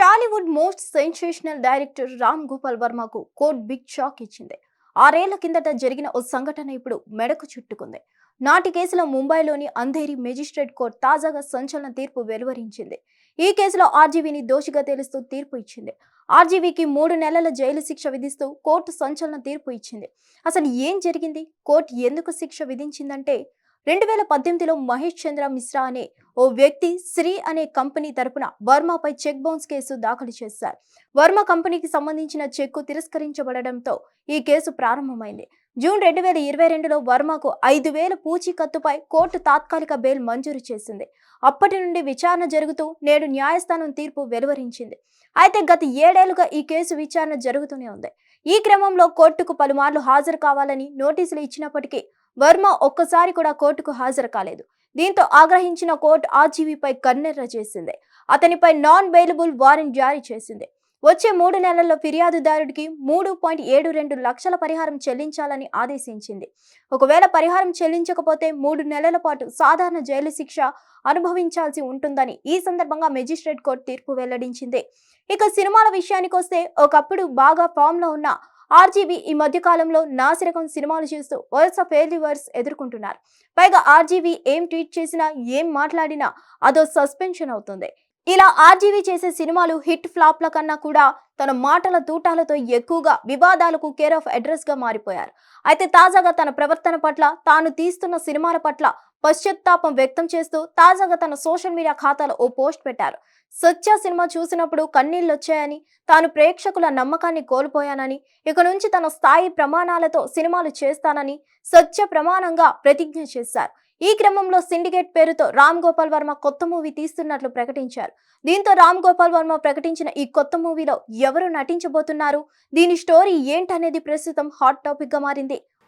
Tollywood most sensational director Ram Gopal వర్మకు court big shock ఇచ్చింది. ఆరేళ్ళ కిందట జరిగిన ఓ సంఘటన ఇప్పుడు మెడకు చుట్టుకుంది. నాటి కేసులో ముంబైలోని అంధేరి మెజిస్ట్రేట్ కోర్టు తాజాగా సంచలన తీర్పు వెలువరించింది. ఈ కేసులో ఆర్జీవీని దోషిగా తేలుస్తూ తీర్పు ఇచ్చింది. ఆర్జీవీకి మూడు నెలల జైలు శిక్ష విధిస్తూ కోర్టు సంచలన తీర్పు ఇచ్చింది. అసలు ఏం జరిగింది? కోర్టు ఎందుకు శిక్ష విధించిందంటే రెండు వేల పద్దెనిమిదిలో మహేష్ చంద్ర మిశ్రా అనే ఓ వ్యక్తి శ్రీ అనే కంపెనీ తరపున వర్మపై చెక్ బౌన్స్ కేసు దాఖలు చేశారు. వర్మ కంపెనీకి సంబంధించిన చెక్కు తిరస్కరించబడడంతో ఈ కేసు ప్రారంభమైంది. జూన్ రెండు వేల ఇరవై రెండులో వర్మకు ఐదు వేల పూచీకత్తుపై కోర్టు తాత్కాలిక బెయిల్ మంజూరు చేసింది. అప్పటి నుండి విచారణ జరుగుతూ నేడు న్యాయస్థానం తీర్పు వెలువరించింది. అయితే గత ఏడేళ్ళుగా ఈ కేసు విచారణ జరుగుతూనే ఉంది. ఈ క్రమంలో కోర్టుకు పలుమార్లు హాజరు కావాలని నోటీసులు ఇచ్చినప్పటికీ వర్మ ఒక్కసారి కూడా కోర్టుకు హాజరు కాలేదు. దీంతో ఆగ్రహించిన కోర్టు ఆర్జీవీపై కన్నెర్ర చేసింది. అతనిపై నాన్ బెయిలబుల్ వారెంట్ జారీ చేసింది. వచ్చే మూడు నెలల్లో ఫిర్యాదుదారుడికి మూడు పాయింట్ ఏడు రెండు లక్షల పరిహారం చెల్లించాలని ఆదేశించింది. ఒకవేళ పరిహారం చెల్లించకపోతే మూడు నెలల పాటు సాధారణ జైలు శిక్ష అనుభవించాల్సి ఉంటుందని ఈ సందర్భంగా మెజిస్ట్రేట్ కోర్టు తీర్పు వెల్లడించింది. ఇక సినిమాల విషయానికొస్తే ఒకప్పుడు బాగా ఫామ్లో ఉన్న ఆర్జీబీ ఈ మధ్యకాలంలో నాసిరకం సినిమాలు చేస్తూ వరుస ఫెయిల్యూవర్స్ ఎదుర్కొంటున్నారు. పైగా ఆర్జీబీ ఏం ట్వీట్ చేసినా ఏం మాట్లాడినా అదో సస్పెన్షన్ అవుతుంది. ఇలా ఆర్జీవీ చేసే సినిమాలు హిట్ ఫ్లాప్ల కన్నా కూడా తన మాటల తూటాలతో ఎక్కువగా వివాదాలకు కేర్ ఆఫ్ అడ్రస్గా మారిపోయారు. అయితే తాజాగా తన ప్రవర్తన పట్ల తాను తీస్తున్న సినిమాల పట్ల పశ్చాత్తాపం వ్యక్తం చేస్తూ తాజాగా తన సోషల్ మీడియా ఖాతాలో ఓ పోస్ట్ పెట్టారు. సత్య సినిమా చూసినప్పుడు కన్నీళ్ళు వచ్చాయని తాను ప్రేక్షకుల నమ్మకాన్ని కోల్పోయానని ఇక నుంచి తన స్థాయి ప్రమాణాలతో సినిమాలు చేస్తానని సత్య ప్రమాణంగా ప్రతిజ్ఞ చేశారు. ఈ క్రమంలో సిండికేట్ పేరుతో రామ్ గోపాల్ వర్మ కొత్త మూవీ తీస్తున్నట్లు ప్రకటించారు. దీంతో రామ్ గోపాల్ వర్మ ప్రకటించిన ఈ కొత్త మూవీలో ఎవరు నటించబోతున్నారు? దీని స్టోరీ ఏంటనేది ప్రస్తుతం హాట్ టాపిక్గా మారింది.